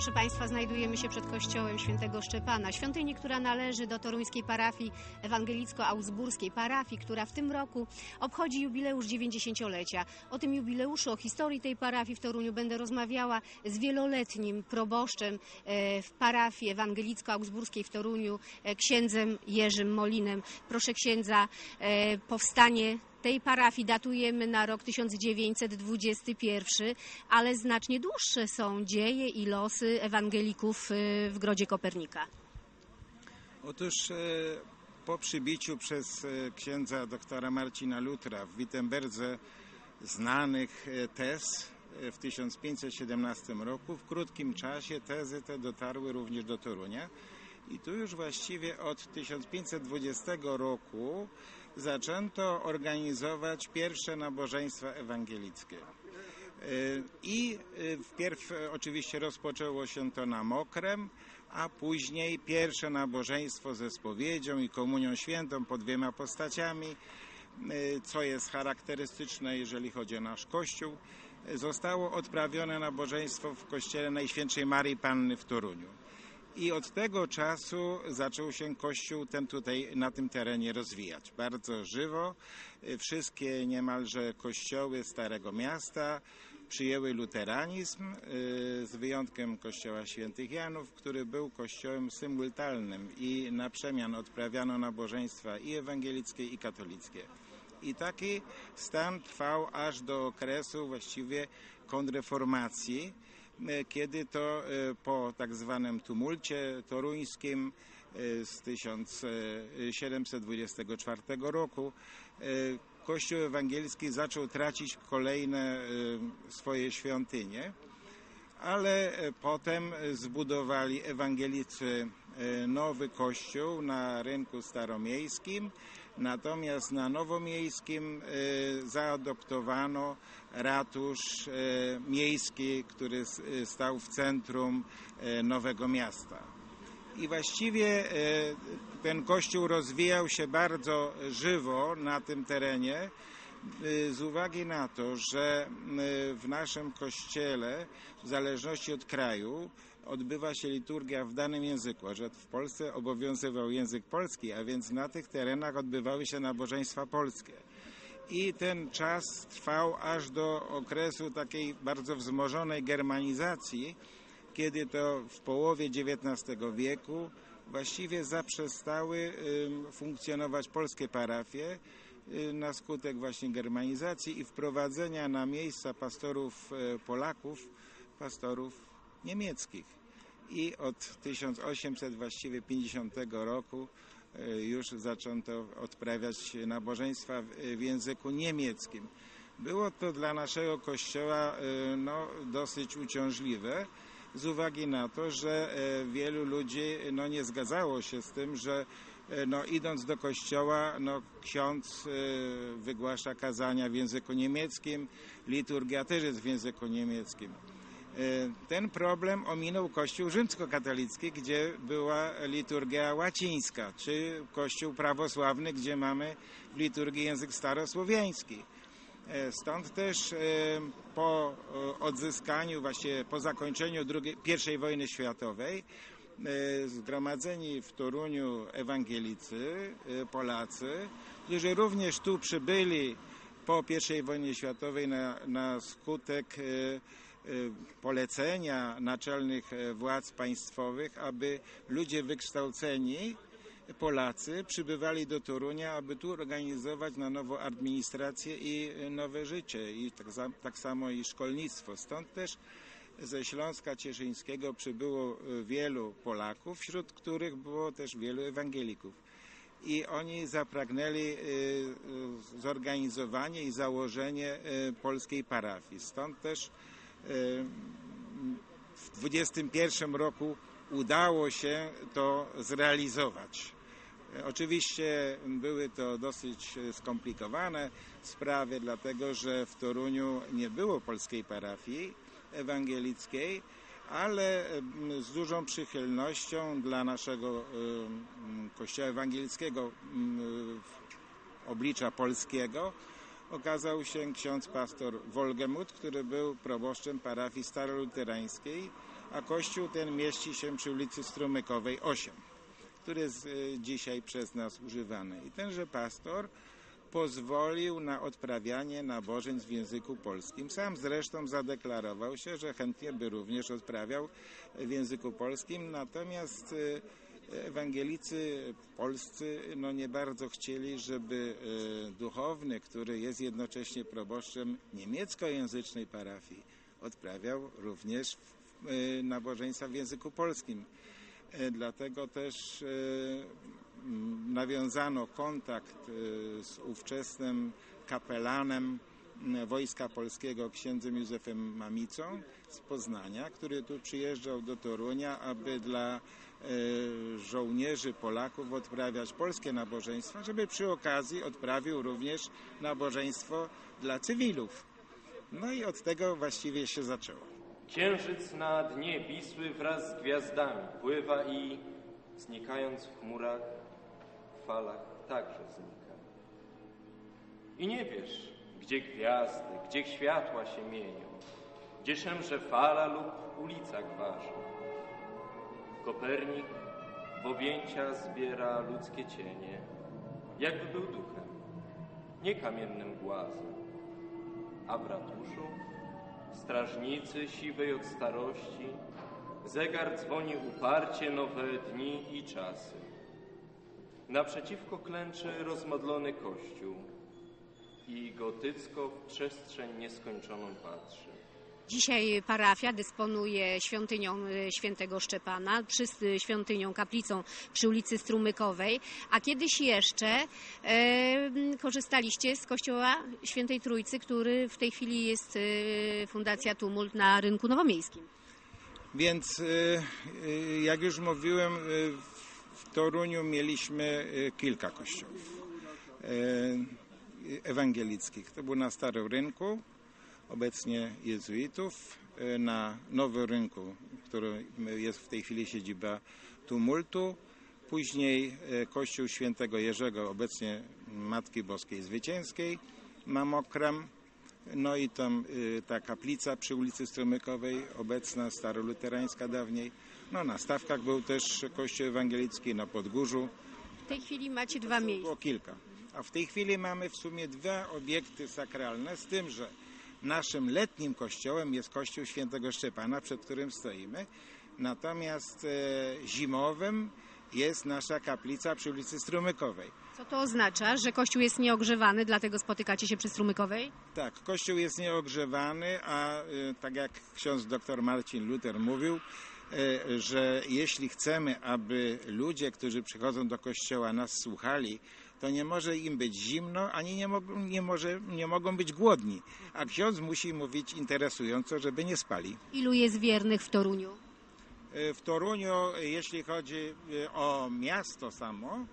Proszę Państwa, znajdujemy się przed kościołem świętego Szczepana, świątyni, która należy do toruńskiej parafii ewangelicko-augsburskiej, parafii, która w tym roku obchodzi jubileusz 90-lecia. O tym jubileuszu, o historii tej parafii w Toruniu będę rozmawiała z wieloletnim proboszczem e, w parafii ewangelicko-augsburskiej w Toruniu, e, księdzem Jerzym Molinem. Proszę księdza, e, powstanie tej parafii datujemy na rok 1921, ale znacznie dłuższe są dzieje i losy ewangelików y, w Grodzie Kopernika. Otóż e, po przybiciu przez e, księdza doktora Marcina Lutra w Wittenberdze znanych e, tez w 1517 roku, w krótkim czasie tezy te dotarły również do Torunia. I tu już właściwie od 1520 roku zaczęto organizować pierwsze nabożeństwa ewangelickie. E, I e, wpierw e, oczywiście rozpoczęło się to na Mokrem, a później pierwsze nabożeństwo ze spowiedzią i komunią świętą pod dwiema postaciami, e, co jest charakterystyczne, jeżeli chodzi o nasz Kościół. Zostało odprawione nabożeństwo w kościele Najświętszej Marii Panny w Toruniu. I od tego czasu zaczął się kościół ten tutaj na tym terenie rozwijać. Bardzo żywo. Y, Wszystkie niemalże kościoły Starego Miasta przyjęły luteranizm, y, z wyjątkiem kościoła świętych Janów, który był kościołem symultalnym i na przemian odprawiano nabożeństwa i ewangelickie i katolickie. I taki stan trwał aż do okresu właściwie kontrreformacji, kiedy to e, po tak zwanym tumulcie toruńskim e, z 1724 roku e, Kościół ewangelicki zaczął tracić kolejne e, swoje świątynie, ale e, potem e, zbudowali ewangelicy e, nowy kościół na rynku staromiejskim, natomiast na nowomiejskim e, zaadoptowano ratusz e, miejski, który e, stał w centrum Nowego Miasta. I właściwie ten kościół rozwijał się bardzo żywo na tym terenie z uwagi na to, że w naszym kościele, w zależności od kraju, odbywa się liturgia w danym języku, że w Polsce obowiązywał język polski, a więc na tych terenach odbywały się nabożeństwa polskie. I ten czas trwał aż do okresu takiej bardzo wzmożonej germanizacji, kiedy to w połowie XIX wieku właściwie zaprzestały funkcjonować polskie parafie y, na skutek właśnie germanizacji i wprowadzenia na miejsca pastorów e, Polaków, pastorów niemieckich. I od 1800 właściwie 50 roku e, już zaczęto odprawiać nabożeństwa w, w języku niemieckim. Było to dla naszego kościoła e, no, dosyć uciążliwe z uwagi na to, że wielu ludzi no, nie zgadzało się z tym, że no, idąc do kościoła, no, ksiądz wygłasza kazania w języku niemieckim, liturgia też jest w języku niemieckim. E, Ten problem ominął Kościół rzymskokatolicki, gdzie była liturgia łacińska, czy Kościół prawosławny, gdzie mamy w liturgii język starosłowiański. E, Stąd też e, po odzyskaniu, właśnie po zakończeniu I wojny światowej, zgromadzeni w Toruniu ewangelicy, Polacy, którzy również tu przybyli po I wojnie światowej na, na skutek polecenia naczelnych e, władz państwowych, aby ludzie wykształceni Polacy przybywali do Torunia, aby tu organizować na nowo administrację i e, nowe życie, i tak, za, tak samo i szkolnictwo. Stąd też ze Śląska Cieszyńskiego przybyło wielu Polaków, wśród których było też wielu ewangelików. I oni zapragnęli zorganizowanie i założenie polskiej parafii. Stąd też w 21 roku udało się to zrealizować. Oczywiście były to dosyć skomplikowane sprawy, dlatego że w Toruniu nie było polskiej parafii ewangelickiej, ale em, z dużą przychylnością dla naszego em, kościoła ewangelickiego em, oblicza polskiego okazał się ksiądz pastor Wolgemut, który był proboszczem parafii staroluterańskiej a kościół ten mieści się przy ulicy Strumykowej 8, który jest e, dzisiaj przez nas używany. I tenże pastor pozwolił na odprawianie nabożeństw w języku polskim. Sam zresztą zadeklarował się, że chętnie by również odprawiał w języku polskim, natomiast e, ewangelicy polscy no nie bardzo chcieli, żeby e, duchowny, który jest jednocześnie proboszczem niemieckojęzycznej parafii, odprawiał również e, nabożeństwa w języku polskim. E, Dlatego też nawiązano kontakt z ówczesnym kapelanem Wojska Polskiego księdzem Józefem Mamicą z Poznania, który tu przyjeżdżał do Torunia, aby dla żołnierzy Polaków odprawiać polskie nabożeństwa, żeby przy okazji odprawił również nabożeństwo dla cywilów. No i od tego właściwie się zaczęło. Księżyc na dnie Wisły wraz z gwiazdami pływa i, znikając w chmurach, w falach także znika. I nie wiesz, gdzie gwiazdy, gdzie światła się mienią, gdzie szemrze fala lub ulica gwarzy. Kopernik w objęcia zbiera ludzkie cienie, jakby był duchem, nie kamiennym głazem, a w ratuszu strażnicy siwej od starości, zegar dzwoni uparcie nowe dni i czasy. Naprzeciwko klęczy rozmodlony kościół i gotycko w przestrzeń nieskończoną patrzy. Dzisiaj parafia dysponuje świątynią e, świętego Szczepana, przy świątynią kaplicą przy ulicy Strumykowej, a kiedyś jeszcze e, korzystaliście z kościoła Świętej Trójcy, który w tej chwili jest e, Fundacja Tumult na rynku nowomiejskim. Więc jak już mówiłem, w Toruniu mieliśmy kilka kościołów ewangelickich. To był na Starym Rynku, obecnie jezuitów, y, na Nowym Rynku, który jest w tej chwili siedziba Tumultu, później y, kościół świętego Jerzego, obecnie Matki Boskiej Zwycięskiej, Mamokram, no i tam y, ta kaplica przy ulicy Strumykowej, obecna, staroluterańska dawniej. No na Stawkach był też kościół ewangelicki, na Podgórzu. W tej chwili macie dwa miejsca. Było kilka. A w tej chwili mamy w sumie dwa obiekty sakralne, z tym, że naszym letnim kościołem jest kościół świętego Szczepana, przed którym stoimy. Natomiast e, zimowym jest nasza kaplica przy ulicy Strumykowej. Co to oznacza, że kościół jest nieogrzewany, dlatego spotykacie się przy Strumykowej? Tak, kościół jest nieogrzewany, a y, tak jak ksiądz dr Marcin Luther mówił, y, że jeśli chcemy, aby ludzie, którzy przychodzą do kościoła nas słuchali, to nie może im być zimno, ani nie, mogą, nie, może, nie mogą być głodni. A ksiądz musi mówić interesująco, żeby nie spali. Ilu jest wiernych w Toruniu? Y, W Toruniu, jeśli chodzi y, o miasto samo,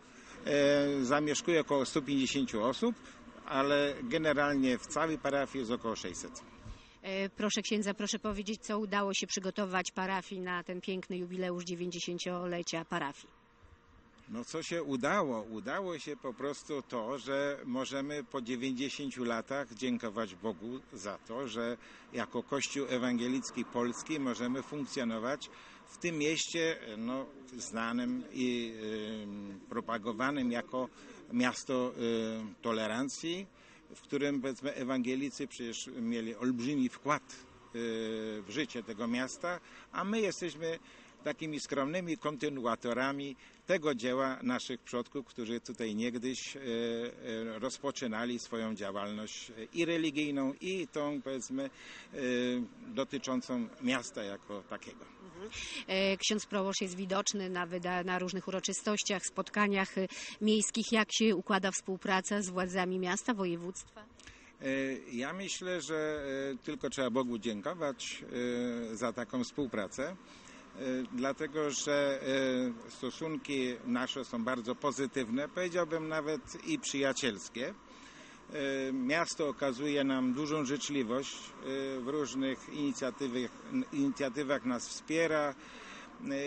y, zamieszkuje około 150 osób, ale generalnie w całej parafii jest około 600. E, Proszę księdza, proszę powiedzieć, co udało się przygotować parafii na ten piękny jubileusz 90-lecia parafii. No co się udało? Udało się po prostu to, że możemy po 90 latach dziękować Bogu za to, że jako Kościół Ewangelicki Polski możemy funkcjonować w tym mieście no, znanym i y, propagowanym jako miasto y, tolerancji, w którym powiedzmy ewangelicy przecież mieli olbrzymi wkład y, w życie tego miasta, a my jesteśmy takimi skromnymi kontynuatorami tego dzieła naszych przodków, którzy tutaj niegdyś e, e, rozpoczynali swoją działalność e, i religijną, i tą powiedzmy dotyczącą miasta jako takiego. E, Ksiądz proboszcz jest widoczny na, wyda- na różnych uroczystościach, spotkaniach miejskich. Jak się układa współpraca z władzami miasta, województwa? Ja myślę, że tylko trzeba Bogu dziękować za taką współpracę, dlatego że e, stosunki nasze są bardzo pozytywne, powiedziałbym nawet i przyjacielskie. E, Miasto okazuje nam dużą życzliwość w różnych inicjatywach, inicjatywach nas wspiera.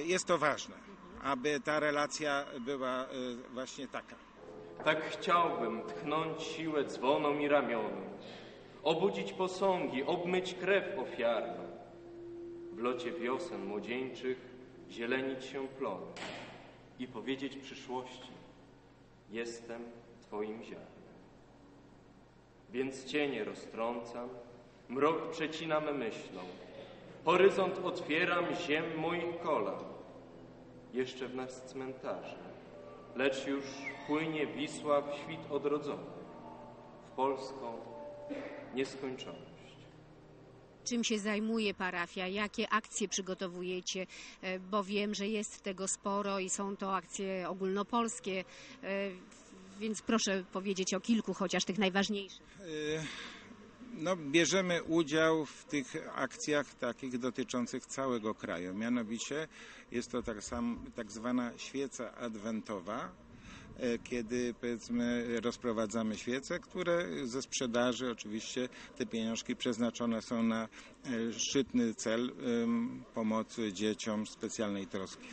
Jest to ważne, aby ta relacja była właśnie taka. Tak chciałbym tchnąć siłę dzwonom i ramionom, obudzić posągi, obmyć krew ofiarną, locie wiosen młodzieńczych zielenić się plon i powiedzieć przyszłości: Jestem Twoim ziarnem. Więc cienie roztrącam, mrok przecinam myślą, horyzont otwieram ziem moich kolan. Jeszcze w nas cmentarze, lecz już płynie Wisła w świt odrodzony, w polską nieskończoność. Czym się zajmuje parafia? Jakie akcje przygotowujecie? E, Bo wiem, że jest tego sporo i są to akcje ogólnopolskie, e, więc proszę powiedzieć o kilku, chociaż tych najważniejszych. No, bierzemy udział w tych akcjach takich dotyczących całego kraju. Mianowicie jest to tak, sam, tak zwana świeca adwentowa, e, kiedy powiedzmy rozprowadzamy świece, które ze sprzedaży oczywiście te pieniążki przeznaczone są na e, szczytny cel em, pomocy dzieciom specjalnej troski.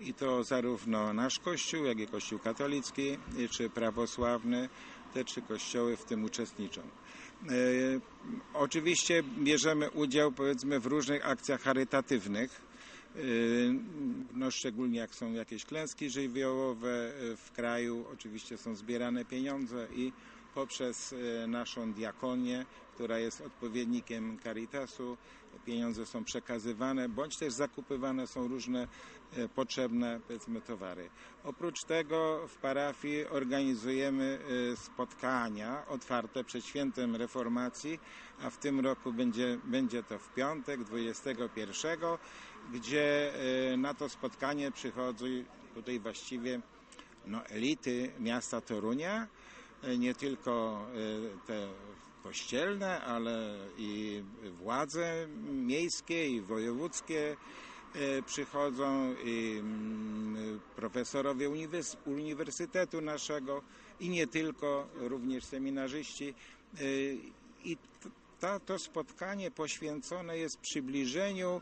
I to zarówno nasz Kościół, jak i Kościół katolicki, czy prawosławny, te trzy kościoły w tym uczestniczą. E, oczywiście bierzemy udział powiedzmy w różnych akcjach charytatywnych, e, no szczególnie jak są jakieś klęski żywiołowe e, w kraju, oczywiście są zbierane pieniądze i poprzez e, naszą diakonię, która jest odpowiednikiem Caritasu, pieniądze są przekazywane, bądź też zakupywane są różne e, potrzebne powiedzmy towary. Oprócz tego w parafii organizujemy e, spotkania otwarte przed świętem reformacji, a w tym roku będzie, będzie to w piątek 21, gdzie na to spotkanie przychodzą tutaj właściwie no, elity miasta Torunia, nie tylko e, te kościelne, ale i władze miejskie i wojewódzkie e, przychodzą, i mm, profesorowie uniwers- uniwersytetu naszego i nie tylko, również seminarzyści. E, I ta, to spotkanie poświęcone jest przybliżeniu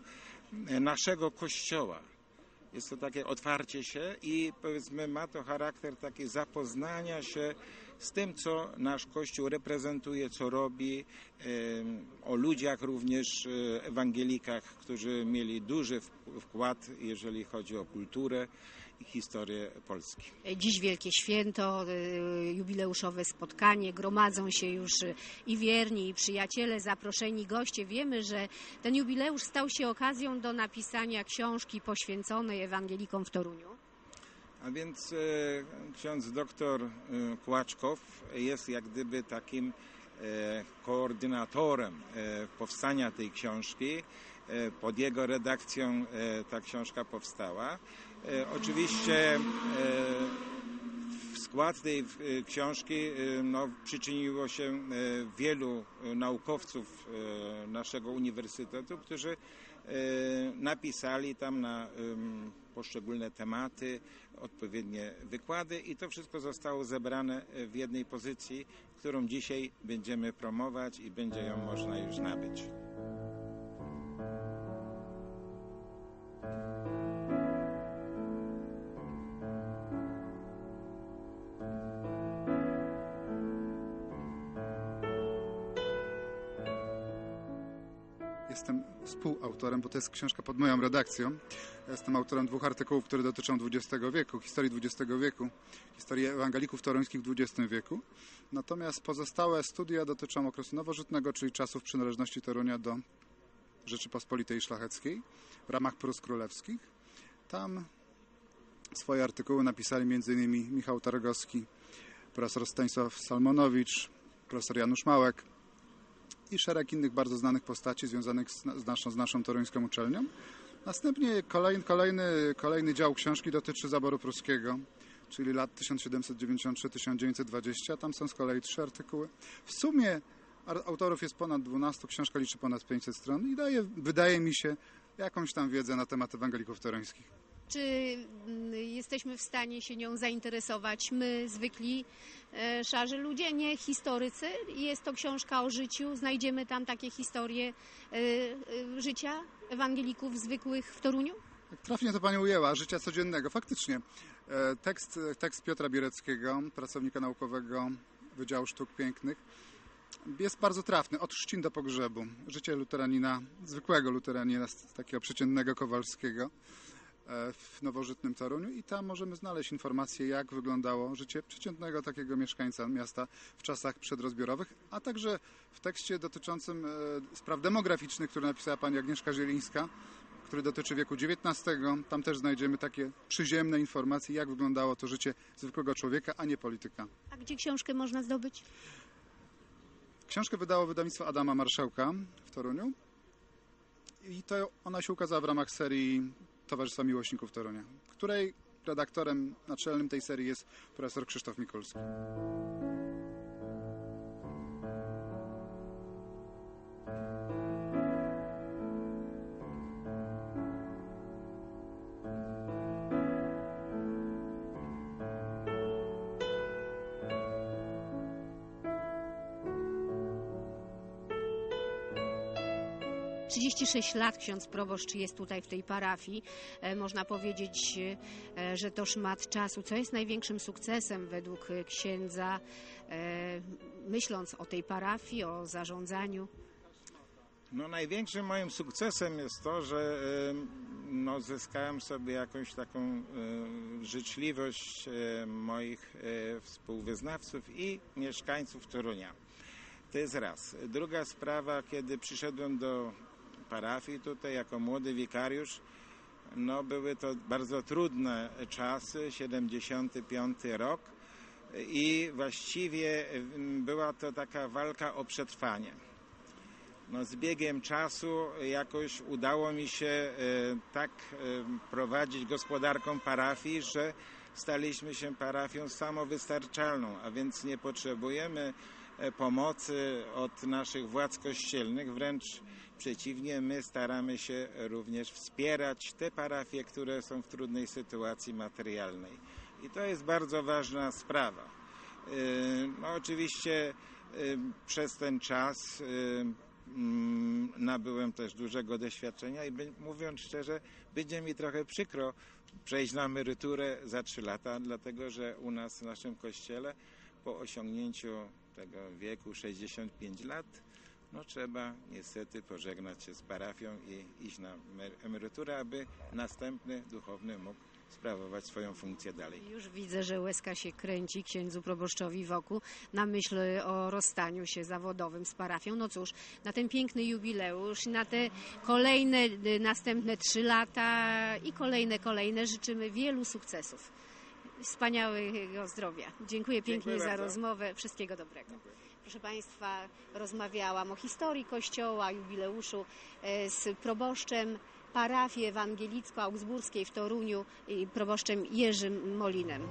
e, naszego kościoła. Jest to takie otwarcie się i powiedzmy ma to charakter takiego zapoznania się z tym, co nasz Kościół reprezentuje, co robi, o ludziach również e, ewangelikach, którzy mieli duży wkład, jeżeli chodzi o kulturę i historię Polski. E, Dziś wielkie święto, e, jubileuszowe spotkanie, gromadzą się już i wierni, i przyjaciele, zaproszeni goście. Wiemy, że ten jubileusz stał się okazją do napisania książki poświęconej ewangelikom w Toruniu. A więc e, ksiądz doktor e, Kłaczkow jest jak gdyby takim e, koordynatorem e, powstania tej książki. E, pod jego redakcją e, ta książka powstała. E, oczywiście e, w skład tej e, książki e, no, przyczyniło się e, wielu e, naukowców e, naszego uniwersytetu, którzy e, napisali tam na poszczególne tematy, odpowiednie wykłady i to wszystko zostało zebrane w jednej pozycji, którą dzisiaj będziemy promować i będzie ją można już nabyć. Współautorem, bo to jest książka pod moją redakcją. Ja Jestem autorem dwóch artykułów, które dotyczą XX wieku, historii XX wieku, historii ewangelików toruńskich w XX wieku. Natomiast pozostałe studia dotyczą okresu nowożytnego, czyli czasów przynależności Torunia do Rzeczypospolitej Szlacheckiej w ramach Prus Królewskich. Tam swoje artykuły napisali m.in. Michał Targowski, profesor Stanisław Salmonowicz, profesor Janusz Małek, i szereg innych bardzo znanych postaci związanych z, z, naszą, z naszą toruńską uczelnią. Następnie kolejny, kolejny, kolejny dział książki dotyczy zaboru pruskiego, czyli lat 1793-1920. Tam są z kolei trzy artykuły. W sumie autorów jest ponad 12, książka liczy ponad 500 stron i daje, wydaje mi się, jakąś tam wiedzę na temat ewangelików toruńskich. Czy mm, jesteśmy w stanie się nią zainteresować my, zwykli e, szarzy ludzie, nie historycy? Jest to książka o życiu, znajdziemy tam takie historie e, e, życia ewangelików zwykłych w Toruniu? Trafnie to Pani ujęła, życia codziennego. Faktycznie, tekst, tekst Piotra Biereckiego, pracownika naukowego Wydziału Sztuk Pięknych, jest bardzo trafny, od chrzcin do pogrzebu. Życie luteranina, zwykłego luteranina, takiego przeciętnego Kowalskiego w nowożytnym Toruniu i tam możemy znaleźć informacje, jak wyglądało życie przeciętnego takiego mieszkańca miasta w czasach przedrozbiorowych, a także w tekście dotyczącym e, spraw demograficznych, który napisała pani Agnieszka Zielińska, który dotyczy wieku XIX. Tam też znajdziemy takie przyziemne informacje, jak wyglądało to życie zwykłego człowieka, a nie polityka. A gdzie książkę można zdobyć? Książkę wydało wydawnictwo Adama Marszałka w Toruniu i to ona się ukazała w ramach serii Towarzystwa Miłośników Torunia, której redaktorem naczelnym tej serii jest profesor Krzysztof Mikulski. 36 lat ksiądz proboszcz jest tutaj w tej parafii. E, Można powiedzieć, e, że to szmat czasu. Co jest największym sukcesem według księdza, e, myśląc o tej parafii, o zarządzaniu? No, największym moim sukcesem jest to, że no, zyskałem sobie jakąś taką życzliwość moich współwyznawców i mieszkańców Torunia. To jest raz. Druga sprawa, kiedy przyszedłem do parafii tutaj jako młody wikariusz, no były to bardzo trudne czasy, 75 rok. I właściwie em, była to taka walka o przetrwanie. No, z biegiem czasu jakoś udało mi się e, tak e, prowadzić gospodarką parafii, że staliśmy się parafią samowystarczalną, a więc nie potrzebujemy e, pomocy od naszych władz kościelnych, wręcz przeciwnie, my staramy się również wspierać te parafie, które są w trudnej sytuacji materialnej. I to jest bardzo ważna sprawa. E, No, oczywiście e, przez ten czas e, mm, nabyłem też dużego doświadczenia i mówiąc szczerze, będzie mi trochę przykro przejść na emeryturę za trzy lata, dlatego że u nas w naszym kościele po osiągnięciu tego wieku 65 lat no trzeba niestety pożegnać się z parafią i iść na emer- emeryturę, aby następny duchowny mógł sprawować swoją funkcję dalej. Już widzę, że łezka się kręci księdzu proboszczowi wokół na myśl o rozstaniu się zawodowym z parafią. No cóż, na ten piękny jubileusz, na te kolejne, y, następne trzy lata i kolejne, kolejne życzymy wielu sukcesów. Wspaniałego zdrowia. Dziękuję pięknie Dziękuję za rozmowę. Wszystkiego dobrego. Proszę Państwa, rozmawiałam o historii Kościoła, jubileuszu e, z proboszczem parafii ewangelicko-augsburskiej w Toruniu i proboszczem Jerzym Molinem.